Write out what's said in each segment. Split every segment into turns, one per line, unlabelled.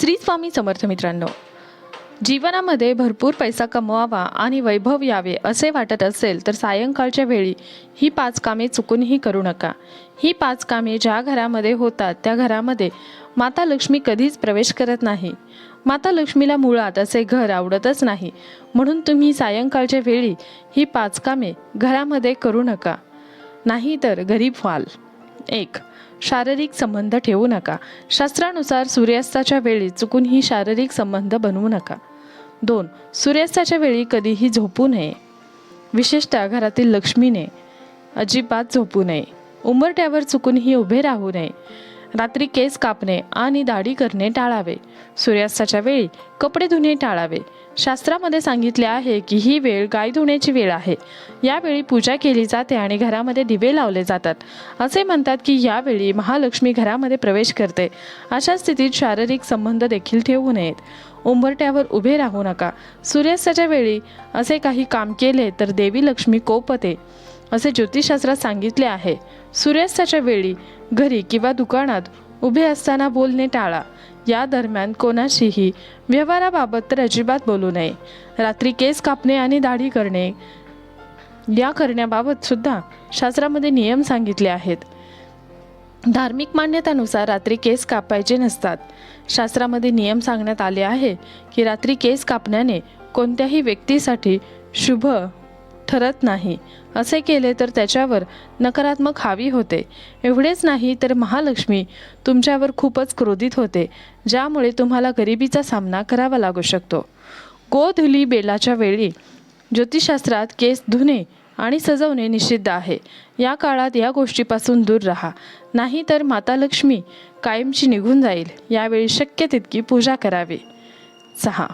श्री स्वामी समर्थ मित्रांनो जीवनामध्ये भरपूर पैसा कमवावा आणि वैभव यावे असे वाटत असेल तर सायंकाळच्या वेळी ही पाच कामे चुकूनही करू नका. ही पाच कामे ज्या घरामध्ये होतात त्या घरामध्ये माता लक्ष्मी कधीच प्रवेश करत नाही. माता लक्ष्मीला मुळात असे घर आवडतच नाही. म्हणून तुम्ही सायंकाळच्या वेळी ही पाच कामे घरामध्ये करू नका. नाही तर गरीब व्हाल. एक शारीरिक संबंध ठेवू नका. शास्त्रानुसार सूर्यास्ताच्या वेळी चुकूनही शारीरिक संबंध बनवू नका. दोन सूर्यास्ताच्या वेळी कधीही झोपू नये. विशेषतः घरातील लक्ष्मीने अजिबात झोपू नये. उंबरट्यावर चुकूनही उभे राहू नये. रात्री केस कापणे आणि दाढी करणे टाळावे. सूर्यास्ताच्या वेळी कपडे धुणे टाळावे. शास्त्रामध्ये सांगितले आहे की ही वेळ गाय धुण्याची वेळ आहे. यावेळी पूजा केली जाते आणि घरामध्ये दिवे लावले जातात. असे म्हणतात की यावेळी महालक्ष्मी घरामध्ये प्रवेश करते. अशा स्थितीत शारीरिक संबंध देखील ठेवू नयेत. उंबरट्यावर उभे राहू नका. सूर्यास्ताच्या वेळी असे काही काम केले तर देवी लक्ष्मी कोपते. असे ज्योतिषशास्त्रात सांगितले आहे. सूर्यास्ताच्या वेळी घरी किंवा दुकानात उभे असताना बोलणे टाळा. या दरम्यान कोणाशीही व्यवहाराबाबत तर अजिबात बोलू नये. रात्री केस कापणे आणि दाढी करणे या करण्याबाबत सुद्धा शास्त्रामध्ये नियम सांगितले आहेत. धार्मिक मान्यतानुसार रात्री केस कापायचे नसतात. शास्त्रामध्ये नियम सांगण्यात आले आहे की रात्री केस कापण्याने कोणत्याही व्यक्तीसाठी शुभ ठरत नाही. असे केले तर त्याच्यावर नकारात्मक हावी होते. एवढेच नाही तर महालक्ष्मी तुमच्यावर खूपच क्रोधित होते ज्यामुळे तुम्हाला गरिबीचा सामना करावा लागू शकतो. गोधुली बेलाच्या वेळी ज्योतिषशास्त्रात केस धुणे आणि सजवणे निषिद्ध आहे. या काळात या गोष्टीपासून दूर राहा. नाही तर माता लक्ष्मी कायमची निघून जाईल. यावेळी शक्य तितकी पूजा करावी. सहा.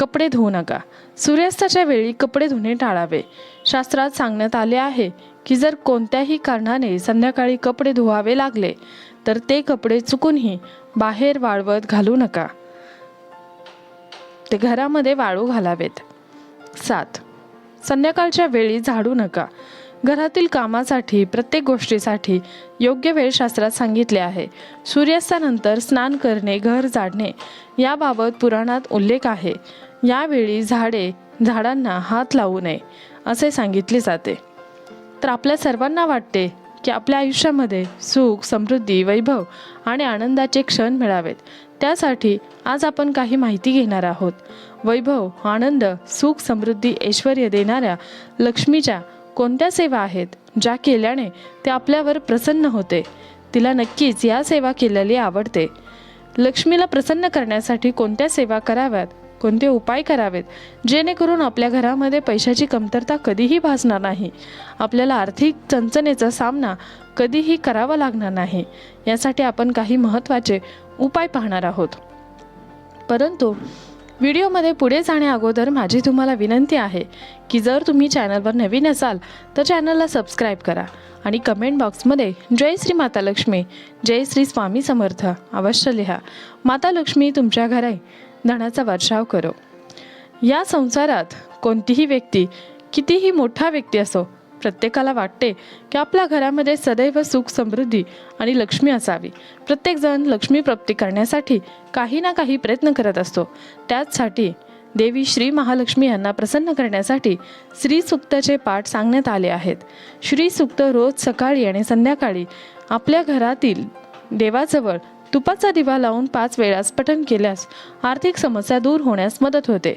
कपडे धुवू नका. सूर्यास्ताच्या वेळी कपडे धुणे टाळावे. शास्त्रात सांगण्यात आले आहे की जर कोणत्याही कारणाने संध्याकाळी कपडे धुवावे लागले तर ते कपडे चुकूनही बाहेर वाळवत घालू नका. ते घरामध्ये वाळू घालावेत. सात. संध्याकाळच्या वेळी झाडू नका. घरातील कामासाठी प्रत्येक गोष्टीसाठी योग्य वेळ शास्त्रात सांगितले आहे. सूर्यास्तानंतर स्नान करणे घर जाडणे याबाबत पुराणात उल्लेख आहे. यावेळी झाडे झाडांना हात लावू नये असे सांगितले जाते. तर आपल्या सर्वांना वाटते की आपल्या आयुष्यामध्ये सुख समृद्धी वैभव आणि आनंदाचे क्षण मिळावेत. त्यासाठी आज आपण काही माहिती घेणार आहोत. वैभव आनंद सुख समृद्धी ऐश्वर देणाऱ्या लक्ष्मीच्या कोणत्या सेवा आहेत ज्या केल्याने ते आपल्यावर प्रसन्न होते? तिला नक्कीच या सेवा केलेली आवडते. लक्ष्मीला प्रसन्न करण्यासाठी कोणत्या सेवा कराव्यात? कोणते उपाय करावेत? जेणेकरून आपल्या घरामध्ये पैशाची कमतरता कधीही भासणार नाही. आपल्याला आर्थिक चंचनेचा सामना कधीही करावा लागणार नाही. यासाठी आपण काही महत्त्वाचे उपाय पाहणार आहोत. परंतु व्हिडिओमध्ये पुढे जाण्या अगोदर माझी तुम्हाला विनंती आहे की जर तुम्ही चॅनलवर नवीन असाल तर चॅनलला सबस्क्राईब करा आणि कमेंट बॉक्समध्ये जय श्री माता लक्ष्मी जय श्री स्वामी समर्थ अवश्य लिहा. माता लक्ष्मी तुमच्या घराई. धनाचा वर्षाव करो. या संसारात कोणतीही व्यक्ती कितीही मोठा व्यक्ती असो प्रत्येकाला वाटते की आपल्या घरामध्ये सदैव सुख समृद्धी आणि लक्ष्मी असावी. प्रत्येकजण लक्ष्मी प्राप्ती करण्यासाठी काही ना काही प्रयत्न करत असतो. त्याचसाठी देवी श्री महालक्ष्मी यांना प्रसन्न करण्यासाठी श्री सुक्ताचे पाठ सांगण्यात आले आहेत. श्री सुक्त रोज सकाळी आणि संध्याकाळी आपल्या घरातील देवाजवळ तुपाचा दिवा लावून पाच वेळास पठण केल्यास आर्थिक समस्या दूर होण्यास मदत होते.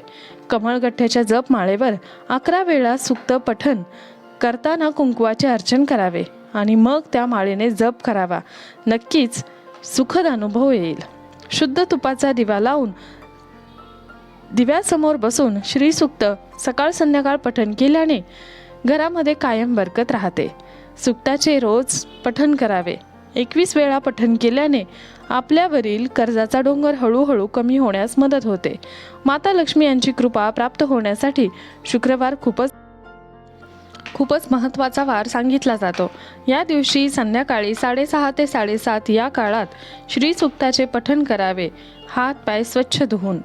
कमळगठ्ठ्याच्या जप माळेवर अकरा वेळा सुक्त पठण करताना कुंकवाचे अर्चन करावे आणि मग त्या माळेने जप करावा. नक्कीच सुखद अनुभव येईल. शुद्ध तुपाचा दिवा लावून दिव्यासमोर बसून श्रीसुक्त सकाळ संध्याकाळ पठण केल्याने घरामध्ये कायम बरकत राहते. सुक्ताचे रोज पठण करावे. एकवीस वेळा पठण केल्याने आपल्यावरील कर्जाचा डोंगर हळूहळू कमी होण्यास मदत होते. माता लक्ष्मी यांची कृपा प्राप्त होण्यासाठी शुक्रवार खूपच खूपच महत्त्वाचा वार सांगितला जातो. या दिवशी संध्याकाळी साडेसहा ते साडेसात या काळात श्री सुक्ताचे पठण करावे. हात पाय स्वच्छ धुवून.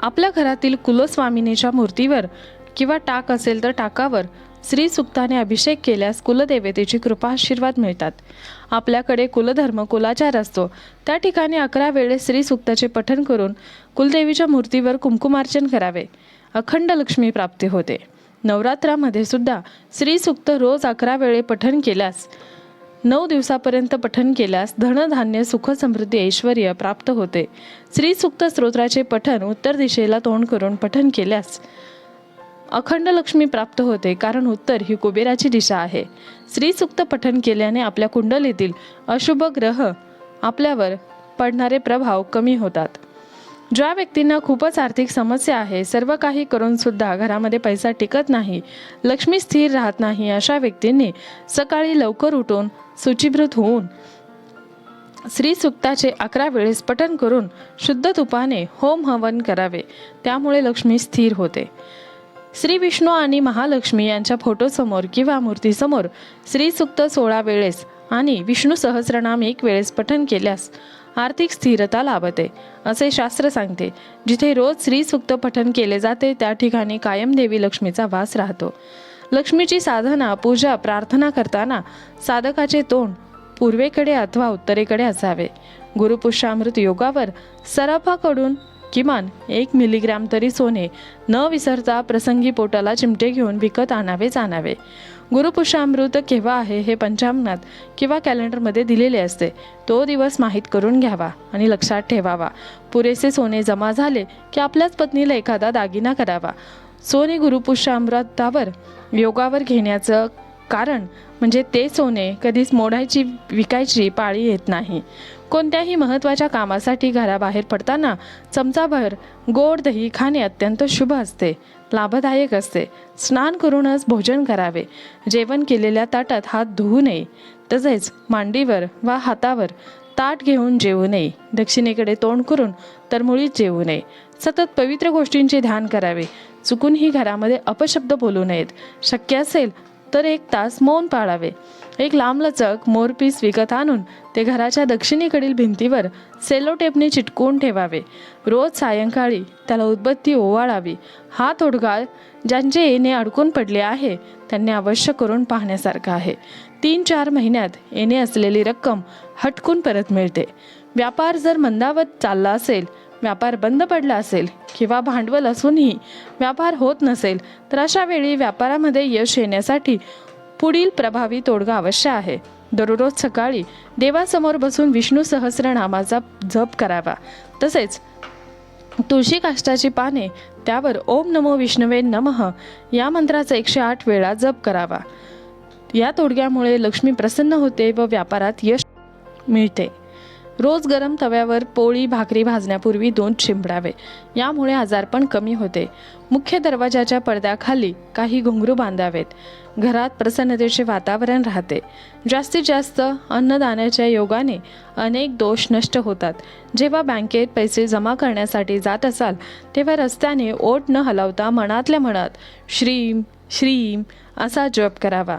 आपल्या घरातील कुलस्वामिनीच्या मूर्तीवर किंवा टाक असेल तर टाकावर श्री सुक्ताने अभिषेक केल्यास कुलदेवतेची कृपा आशीर्वाद मिळतात. आपल्याकडे कुलधर्म कुलाचार असतो. त्या ठिकाणी अकरा वेळेस श्री सुक्ताचे पठण करून कुलदेवीच्या मूर्तीवर कुंकुमार्चन करावे. अखंड लक्ष्मी प्राप्ती होते. नवरात्रामध्ये सुद्धा श्री सुक्त रोज अकरा वेळे पठण केल्यास नऊ दिवसापर्यंत पठण केल्यास धनधान्य सुख समृद्धी ऐश्वर प्राप्त होते. श्री सुक्त स्तोत्राचे पठण उत्तर दिशेला तोंड करून पठण केल्यास अखंड लक्ष्मी प्राप्त होते कारण उत्तर ही कुबेराची दिशा आहे. श्री सुक्त केल्याने आपल्या कुंडलीतील अशुभ ग्रह आपल्यावर पडणारे प्रभाव कमी होतात. ज्या व्यक्तींना खूपच आर्थिक समस्या आहे सर्व काही करून सुद्धा घरामध्ये पैसा टिकत नाही लक्ष्मी स्थिर राहत नाही अशा व्यक्तींनी सकाळी लवकर उठून शुचिभृत होऊन श्री सुक्ताचे अकरा वेळेस पठन करून शुद्ध तुपाने होम हवन करावे त्यामुळे लक्ष्मी स्थिर होते. श्री विष्णू आणि महालक्ष्मी यांच्या फोटोसमोर किंवा मूर्तीसमोर श्री सुक्त सोळा वेळेस आणि विष्णू सहस्रनाम एक वेळेस पठन केल्यास आर्थिक स्थिरता लाभते असे शास्त्र सांगते. जिथे रोज श्री सुक्त केले जाते त्या ठिकाणी कायम देवी लक्ष्मीचा वास राहतो. लक्ष्मीची साधना पूजा प्रार्थना करताना साधकाचे तोंड पूर्वेकडे अथवा उत्तरेकडे असावे. गुरुपुष्यामृत योगावर सराफाकडून किमान एक मिलीग्रॅम तरी सोने न विसरता प्रसंगी पोटाला चिमटे घेऊन विकत आणावेच आणावे गुरुपुष्यामृत केव्हा आहे हे पंचांगणात किंवा कॅलेंडरमध्ये दिलेले असते तो दिवस माहीत करून घ्यावा आणि लक्षात ठेवावा. पुरेसे सोने जमा झाले की आपल्याच पत्नीला एखादा दागिना करावा. सोने गुरुपुष्यामृतावर योगावर घेण्याचं कारण म्हणजे ते सोने कधीच मोडायची विकायची पाळी येत नाही. कोणत्याही महत्त्वाच्या कामासाठी घराबाहेर पडताना चमचाभर गोड दही खाणे अत्यंत शुभ असते लाभदायक असते. स्नान करूनच भोजन करावे. जेवण केलेल्या ताटात हात धुवू नये. तसेच मांडीवर वा हातावर ताट घेऊन जेवू नये. दक्षिणेकडे तोंड करून तर मुळीच जेवू नये. सतत पवित्र गोष्टींचे ध्यान करावे. चुकूनही घरामध्ये अपशब्द बोलू नयेत. शक्य असेल तर एक तास मौन पाळावे. एक लांबलचक मोरपीस विकत आणून ते घराच्या दक्षिणेकडील भिंतीवर सेलो टेपने चिटकवून ठेवावे. रोज सायंकाळी त्याला उदबत्ती ओवाळावी. हा तोडगा ज्यांचे येणे अडकून पडले आहे त्यांनी अवश्य करून पाहण्यासारखं आहे. तीन चार महिन्यात येणे असलेली रक्कम हटकून परत मिळते. व्यापार जर मंदावत चालला असेल व्यापार बंद पडला असेल किंवा भांडवल असूनही व्यापार होत नसेल तर अशा वेळी व्यापारामध्ये यश येण्यासाठी पुढील प्रभावी तोडगा अवश्य आहे. दररोज सकाळी देवासमोर बसून विष्णू सहस्रनामाचा जप करावा. तसेच तुळशी काष्टाची पाने त्यावर ओम नमो विष्णवे नमः या मंत्राचा एकशे आठ वेळा जप करावा. या तोडग्यामुळे लक्ष्मी प्रसन्न होते व व्यापारात यश मिळते. रोज गरम तव्यावर पोळी भाकरी भाजण्यापूर्वी दोन शिंपडावे यामुळे आजारपण कमी होते. मुख्य दरवाजाच्या पडद्याखाली काही घुंगरू बांधावेत. घरात प्रसन्नतेचे वातावरण राहते. जास्तीत जास्त अन्नदानाच्या योगाने अनेक दोष नष्ट होतात. जेव्हा बँकेत पैसे जमा करण्यासाठी जात असाल तेव्हा रस्त्याने ओट न हलवता मनातल्या मनात श्रीम श्रीम असा जप करावा.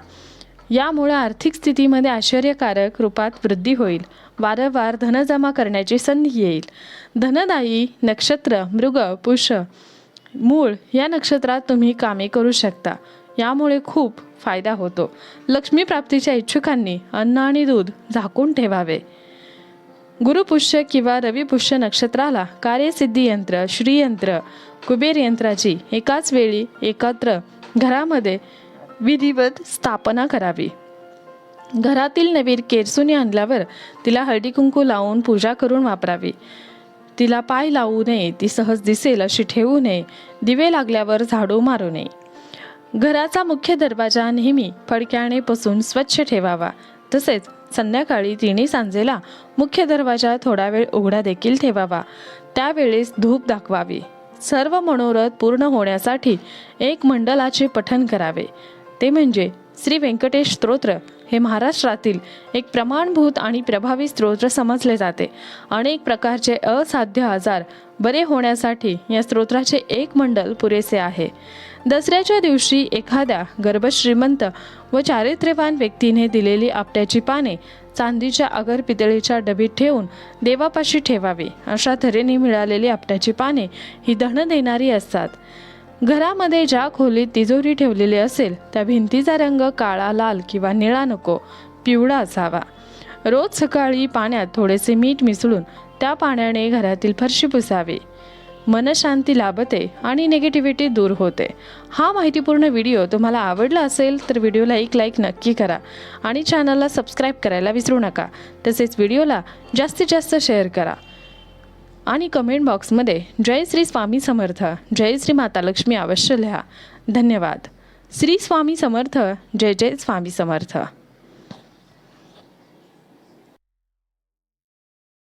यामुळे आर्थिक स्थितीमध्ये आश्चर्यकारक रूपात वृद्धी होईल. वारंवार धन जमा करण्याची संधी येईल. धनदायी नक्षत्र मृग पुष मूळ या नक्षत्रात तुम्ही कामे करू शकता. यामुळे खूप फायदा होतो. लक्ष्मी प्राप्तीच्या इच्छुकांनी अन्न आणि दूध झाकून ठेवावे. गुरुपुष्य किंवा रविपुष्य नक्षत्राला कार्यसिद्धी यंत्र श्रीयंत्र कुबेर यंत्राची एकाच वेळी एकत्र घरामध्ये विधिवत स्थापना करावी. घरातील नवीन केरसुनी आणल्यावर तिला हळदी कुंकू लावून पूजा करून वापरावी. तिला पाय लावू नये ती सहज दिसेल अशी ठेवू नये दिवे लागल्यावर झाडू मारू नये. घराचा मुख्य दरवाजा नेहमी फडक्याने पसून स्वच्छ ठेवावा. तसेच संध्याकाळी तिन्ही सांजेला मुख्य दरवाजा थोडा वेळ उघडा देखील ठेवावा. त्यावेळेस धूप दाखवावी. सर्व मनोरथ पूर्ण होण्यासाठी एक मंडलाचे पठण करावे. ते म्हणजे श्री व्यंकटेश स्तोत्र हे महाराष्ट्रातील एक प्रमाणभूत आणि प्रभावी स्तोत्र समजले जाते. अनेक प्रकारचे असाध्य आजार बरे होण्यासाठी या स्तोत्राचे एक मंडल पुरेसे आहे. दसऱ्याच्या दिवशी एखाद्या गर्भश्रीमंत व चारित्र्यवान व्यक्तीने दिलेली आपट्याची पाने चांदीच्या अगर पितळीच्या डबीत ठेवून देवापाशी ठेवावी अशा तऱ्हेने मिळालेली आपट्याची पाने ही धन देणारी असतात. घरामध्ये ज्या खोलीत तिजोरी ठेवलेली असेल त्या भिंतीचा रंग काळा लाल किंवा निळा नको पिवळा असावा. रोज सकाळी पाण्यात थोडेसे मीठ मिसळून त्या पाण्याने घरातील फरशी पुसावी. मनशांती लाभते आणि निगेटिव्हिटी दूर होते. हा माहितीपूर्ण व्हिडिओ तुम्हाला आवडला असेल तर व्हिडिओला एक लाईक नक्की करा आणि चॅनलला सबस्क्राईब करायला विसरू नका. तसेच व्हिडिओला जास्तीत जास्त शेअर करा. आणि कमेंट बॉक्समध्ये जय श्री स्वामी समर्थ जय श्री माता लक्ष्मी अवश्य लिहा. धन्यवाद. श्री स्वामी समर्थ जय जय स्वामी समर्थ.